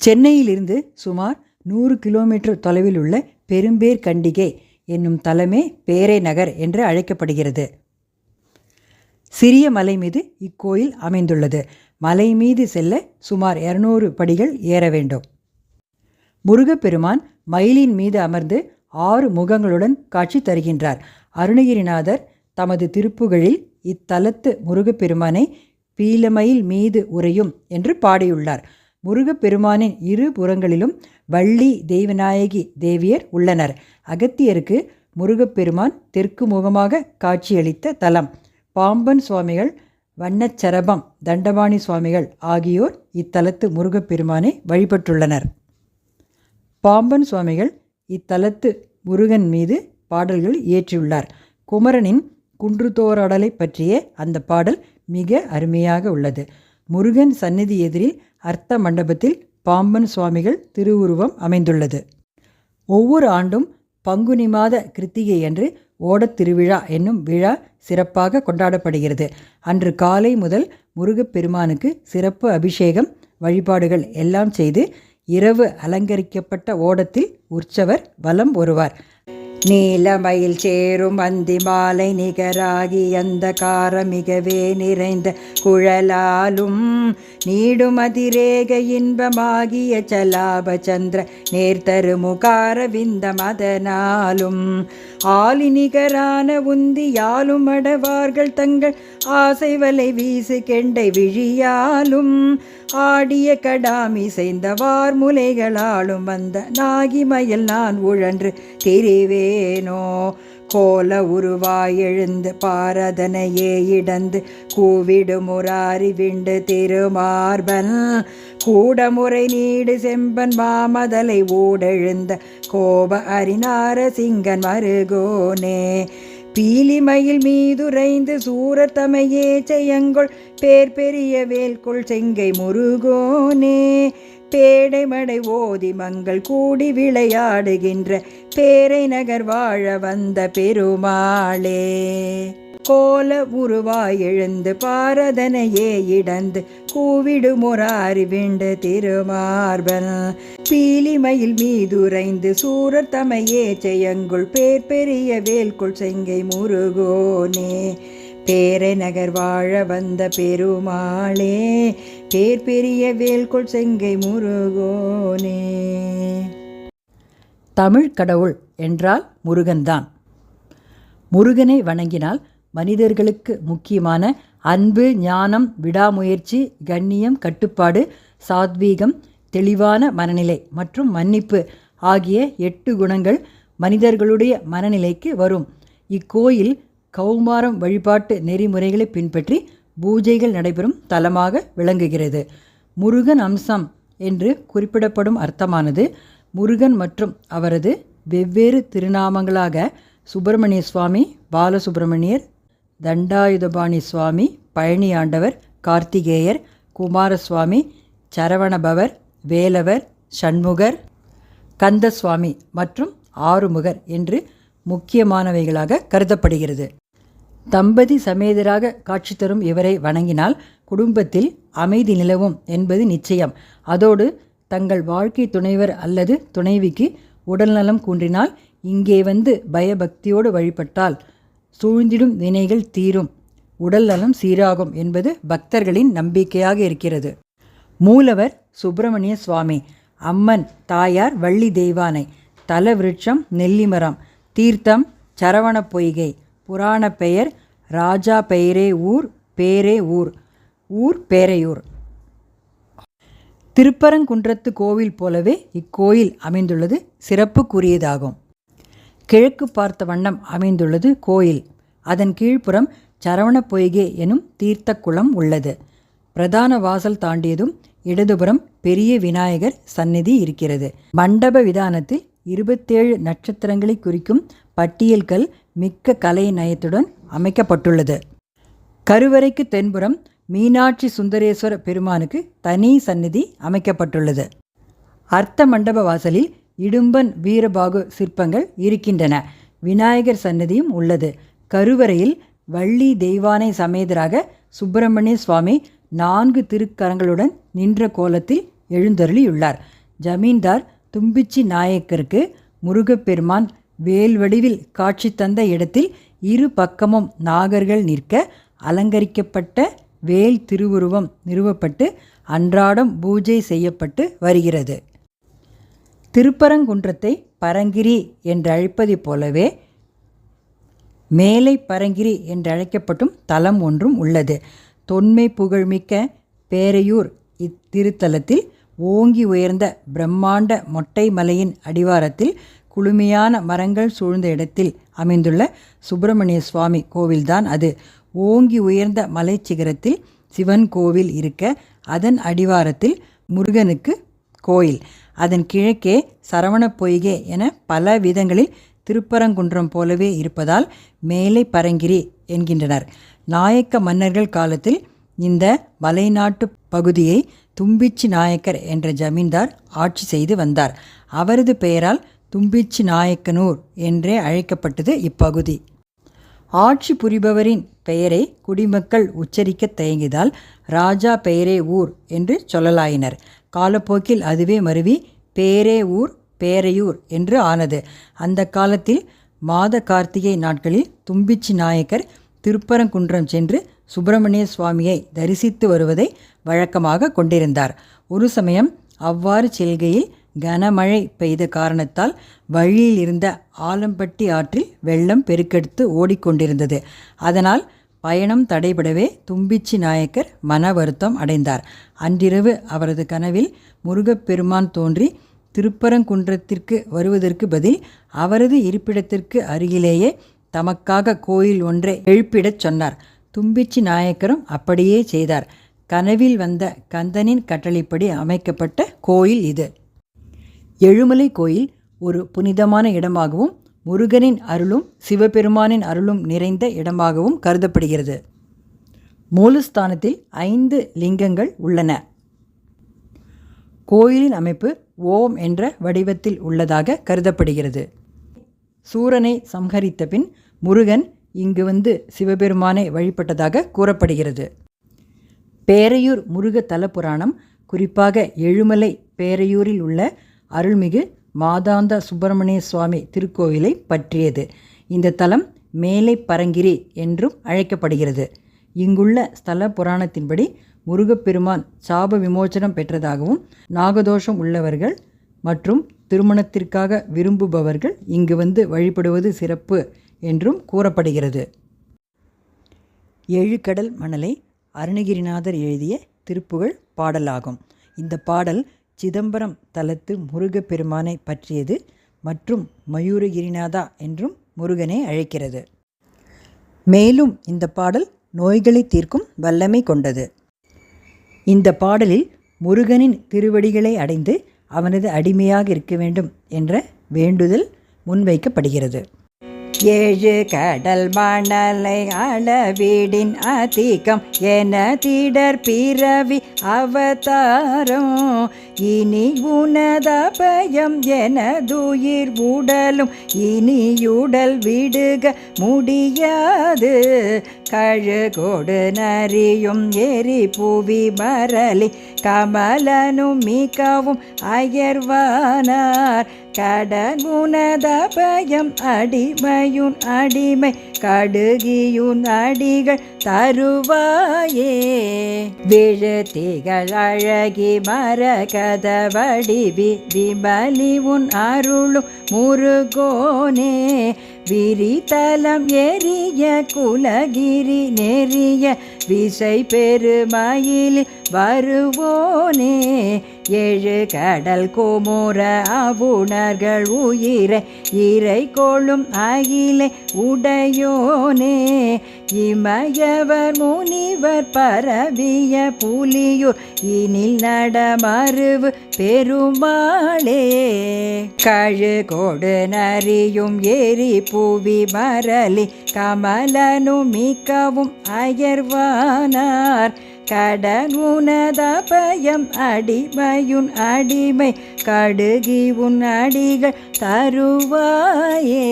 சென்னையிலிருந்து சுமார் நூறு கிலோமீட்டர் தொலைவில் உள்ள பெரும்பேர் கண்டிகை என்னும் தலமே பேரை நகர் என்று அழைக்கப்படுகிறது. சிறிய மலை மீது இக்கோயில் அமைந்துள்ளது. மலை மீது செல்ல சுமார் இருநூறு படிகள் ஏற வேண்டும். முருகப்பெருமான் மயிலின் மீது அமர்ந்து ஆறு முகங்களுடன் காட்சி தருகின்றார். அருணகிரிநாதர் தமது திருப்புகழில் இத்தலத்து முருகப்பெருமானை பீலமயில் மீது உறையும் என்று பாடியுள்ளார். முருகப்பெருமானின் இரு புறங்களிலும் வள்ளி தெய்வநாயகி தேவியர் உள்ளனர். அகத்தியருக்கு முருகப்பெருமான் தெற்கு முகமாக காட்சியளித்த தலம். பாம்பன் சுவாமிகள் வண்ணச்சரபம் தண்டபாணி சுவாமிகள் ஆகியோர் இத்தலத்து முருகப்பெருமானை வழிபட்டுள்ளனர். பாம்பன் சுவாமிகள் இத்தலத்து முருகன் மீது பாடல்கள் இயற்றியுள்ளார். குமரனின் குன்றுதோராடலை பற்றிய அந்த பாடல் மிக அருமையாக உள்ளது. முருகன் சந்நிதி எதிரில் அர்த்த மண்டபத்தில் பாம்பன் சுவாமிகள் திருவுருவம் அமைந்துள்ளது. ஒவ்வொரு ஆண்டும் பங்குனி மாத கிருத்திகை அன்று ஓடத் திருவிழா என்னும் விழா சிறப்பாக கொண்டாடப்படுகிறது. அன்று காலை முதல் முருகப்பெருமானுக்கு சிறப்பு அபிஷேகம் வழிபாடுகள் எல்லாம் செய்து இரவு அலங்கரிக்கப்பட்ட ஓடத்தில் உற்சவர் வலம் வருவார் நீலமயில் சேரும் அந்தி மாலை நிகராகி அந்த காரமிகவே நிறைந்த குழலாலும் நீடும் அதிரேக இன்பமாகிய சலாப சந்திர நேர்த்தரு முகார விந்த மதனாலும் ஆலி நிகரான உந்தியாலும் அடவார்கள் தங்கள் ஆசை வலை வீசு கெண்டை விழியாலும் ஆடிய கடாமி செய்தவார் முலைகளாலும் வந்த நாகிமயில் நான் உழன்று திரிவேனோ கோல உருவாய் எழுந்து பாரதனையே இடந்து கூவிடு முராரி விண்டு திருமார்பன். கூடமுறை நீடு செம்பன் மாமதலை ஊடெழுந்த கோப அரிநார சிங்கன் மருகோனே. பீலிமயில் மீதுரைந்து சூரத்தமையே செயங்கொள் பேர் பெரிய வேல்கொள் செங்கை முருகோனே. பேடைமடை ஓதி மங்கள் கூடி விளையாடுகின்ற பேரை நகர் வாழ வந்த பெருமாளே. கோல உருவாய் எழுந்து பாரதனையே இடந்து கூவிடுமுறாரி விண்டு திருமார்பன். பீலிமயில் மீதுரைந்து சூரர் தமையே செய்யங்குள் பேர் பெரிய வேல்குள் செங்கை முருகோனே. பேரை நகர் வாழ வந்த பெருமாளே பேர் பெரிய வேல்குள் செங்கை முருகோனே. தமிழ் கடவுள் என்றால் முருகன்தான். முருகனை வணங்கினால் மனிதர்களுக்கு முக்கியமான அன்பு ஞானம் விடாமுயற்சி கண்ணியம் கட்டுப்பாடு சாத்வீகம் தெளிவான மனநிலை மற்றும் மன்னிப்பு ஆகிய எட்டு குணங்கள் மனிதர்களுடைய மனநிலைக்கு வரும். இக்கோயில் கௌமாரம் வழிபாட்டு நெறிமுறைகளை பின்பற்றி பூஜைகள் நடைபெறும் தலமாக விளங்குகிறது. முருகன் அம்சம் என்று குறிப்பிடப்படும் அர்த்தமானது முருகன் மற்றும் அவரது வெவ்வேறு திருநாமங்களாக சுப்பிரமணிய சுவாமி பாலசுப்பிரமணியர் தண்டாயுதபாணி சுவாமி பழனி ஆண்டவர் கார்த்திகேயர் குமாரசுவாமி சரவணபவர் வேலவர் சண்முகர் கந்தசுவாமி மற்றும் ஆறுமுகர் என்று முக்கியமானவைகளாக கருதப்படுகிறது. தம்பதி சமேதராக காட்சி தரும் இவரை வணங்கினால் குடும்பத்தில் அமைதி நிலவும் என்பது நிச்சயம். அதோடு தங்கள் வாழ்க்கை துணைவர் அல்லது துணைவிக்கு உடல்நலம் கூன்றினால் இங்கே வந்து பயபக்தியோடு வழிபட்டால் சூழ்ந்திடும் வினைகள் தீரும். உடல் நலம் சீராகும் என்பது பக்தர்களின் நம்பிக்கையாக இருக்கிறது. மூலவர் சுப்பிரமணிய சுவாமி. அம்மன் தாயார் வள்ளி தெய்வானை. தல விருட்சம் நெல்லிமரம். தீர்த்தம் சரவண பொய்கை. புராண பெயர் ராஜா பெயரே ஊர் பேரே ஊர். ஊர் பேரையூர். திருப்பரங்குன்றத்து கோவில் போலவே இக்கோயில் அமைந்துள்ளது சிறப்புக்குரியதாகும். கிழக்கு பார்த்த வண்ணம் அமைந்துள்ளது கோயில். அதன் கீழ்ப்புறம் சரவண பொய்கை எனும் தீர்த்த குளம் உள்ளது. பிரதான வாசல் தாண்டியதும் இடதுபுறம் பெரிய விநாயகர் சந்நிதி இருக்கிறது. மண்டப விதானத்தில் இருபத்தேழு நட்சத்திரங்களை குறிக்கும் பட்டியல்கள் மிக்க கலை நயத்துடன் அமைக்கப்பட்டுள்ளது. கருவறைக்கு தென்புறம் மீனாட்சி சுந்தரேஸ்வர பெருமானுக்கு தனி சந்நிதி அமைக்கப்பட்டுள்ளது. அர்த்த மண்டப வாசலில் இடும்பன் வீரபாகு சிற்பங்கள் இருக்கின்றன. விநாயகர் சன்னதியும் உள்ளது. கருவறையில் வள்ளி தெய்வானை சமேதராக சுப்பிரமணிய சுவாமி நான்கு திருக்கரங்களுடன் நின்ற கோலத்தில் எழுந்தருளியுள்ளார். ஜமீன்தார் தும்பிச்சி நாயக்கருக்கு முருகப்பெருமான் வேல் வடிவில் காட்சி தந்த இடத்தில் இரு பக்கமும் நாகர்கள் நிற்க அலங்கரிக்கப்பட்ட வேல் திருவுருவம் நிறுவப்பட்டு அன்றாடம் பூஜை செய்யப்பட்டு வருகிறது. திருப்பரங்குன்றத்தை பரங்கிரி என்றழைப்பதைப் போலவே மேலை பரங்கிரி என்றழைக்கப்பட்டும் தலம் ஒன்றும் உள்ளது. தொன்மை புகழ்மிக்க பேரையூர் இத்திருத்தலத்தில் ஓங்கி உயர்ந்த பிரம்மாண்ட மொட்டை மலையின் அடிவாரத்தில் குளுமையான மரங்கள் சூழ்ந்த இடத்தில் அமைந்துள்ள சுப்பிரமணிய சுவாமி கோவில்தான் அது. ஓங்கி உயர்ந்த மலைச்சிகரத்தில் சிவன் கோவில் இருக்க அதன் அடிவாரத்தில் முருகனுக்கு கோயில். அதன் கிழக்கே சரவண பொய்கே என பல விதங்களில் திருப்பரங்குன்றம் போலவே இருப்பதால் மேலை பரங்கிரி என்கின்றனர். நாயக்க மன்னர்கள் காலத்தில் இந்த மலைநாட்டு பகுதியை தும்பிச்சி நாயக்கர் என்ற ஜமீன்தார் ஆட்சி செய்து வந்தார். அவரது பெயரால் தும்பிச்சி நாயக்கனூர் என்றே அழைக்கப்பட்டது இப்பகுதி. ஆட்சி புரிபவரின் பெயரை குடிமக்கள் உச்சரிக்க தயங்கியதால் ராஜா பெயரே ஊர் என்று சொல்லலாயினர். காலப்போக்கில் அதுவே மருவி பேரே ஊர் பேரையூர் என்று ஆனது. அந்த காலத்தில் மாத கார்த்திகை நாட்களில் தும்பிச்சி நாயக்கர் திருப்பரங்குன்றம் சென்று சுப்பிரமணிய சுவாமியை தரிசித்து வருவதை வழக்கமாக கொண்டிருந்தார். ஒரு சமயம் அவ்வாறு செல்கையில் கனமழை பெய்த காரணத்தால் வழியில் இருந்த ஆலம்பட்டி ஆற்றில் வெள்ளம் பெருக்கெடுத்து ஓடிக்கொண்டிருந்தது. அதனால் பயணம் தடைபடவே தும்பிச்சி நாயக்கர் மன வருத்தம் அடைந்தார். அன்றிரவு அவரது கனவில் முருகப்பெருமான் தோன்றி திருப்பரங்குன்றத்திற்கு வருவதற்கு பதில் அவரது இருப்பிடத்திற்கு அருகிலேயே தமக்காக கோயில் ஒன்றை எழுப்பிடச் சொன்னார். தும்பிச்சி நாயக்கரும் அப்படியே செய்தார். கனவில் வந்த கந்தனின் கட்டளைப்படி அமைக்கப்பட்ட கோயில் இது. எழுமலை கோயில் ஒரு புனிதமான இடமாகவும் முருகனின் அருளும் சிவபெருமானின் அருளும் நிறைந்த இடமாகவும் கருதப்படுகிறது. மூலஸ்தானத்தில் ஐந்து லிங்கங்கள் உள்ளன. கோயிலின் அமைப்பு ஓம் என்ற வடிவத்தில் உள்ளதாக கருதப்படுகிறது. சூரனை சம்ஹரித்த பின் முருகன் இங்கு வந்து சிவபெருமானை வழிபட்டதாக கூறப்படுகிறது. பேரையூர் முருக தல புராணம் குறிப்பாக எழுமலை பேரையூரில் உள்ள அருள்மிகு மாதாந்த சுப்பிரமணிய சுவாமி திருக்கோவிலை பற்றியது. இந்த தலம் மேலை பரங்கிரி என்றும் அழைக்கப்படுகிறது. இங்குள்ள ஸ்தல புராணத்தின்படி முருகப்பெருமான் சாப விமோச்சனம் பெற்றதாகவும் நாகதோஷம் உள்ளவர்கள் மற்றும் திருமணத்திற்காக விரும்புபவர்கள் இங்கு வந்து வழிபடுவது சிறப்பு என்றும் கூறப்படுகிறது. ஏழுக்கடல் மணலை அருணகிரிநாதர் எழுதிய திருப்புகழ் பாடலாகும். இந்த பாடல் சிதம்பரம் தலத்து முருகப்பெருமானை பற்றியது மற்றும் மயூரகிரிநாதா என்றும் முருகனை அழைக்கிறது. மேலும் இந்த பாடல் நோய்களை தீர்க்கும் வல்லமை கொண்டது. இந்த பாடலில் முருகனின் திருவடிகளை அடைந்து அவனது அடிமையாக இருக்க வேண்டும் என்ற வேண்டுதல் முன்வைக்கப்படுகிறது. ஏழு கடல் மணலை அளவீடின் அதிகம் என திடர் பிறவி அவதாரம். இனி உனதபயம் எனதுயிர் உடலும் இனியுடல் விடுக முடியாது. கழுகோடு நரியும் எரி புவி பரலி கமலனும் மிகவும் அயர்வானார். கடன் உனதபயம் அடிமையுன் அடிமை கடுகியுன் அடிகள் தருவாயே. விழுத்திகள் அழகி மரகத வடிவி விமலி உன் அருளும் முருகோனே. விரிதலம் எரிய குலகிரி நெறிய விசை பெருமயில் வருவோனே. ஏழு கடல் கோமோர அவுணர்கள் உயிரை இறை கொள்ளும் அகிலை உடையோனே. இமயவர் முனிவர் பரவிய புலியூர் இனில் நடமருவு பெருமாளே. கழு கொடு நரியும் ஏரி புவி மரளி கமலனும் மிக்கவும் அயர்வானார். கடனுனதபயம் அடிமையுன் அடிமை கடுகி உன் அடிகள் தருவாயே.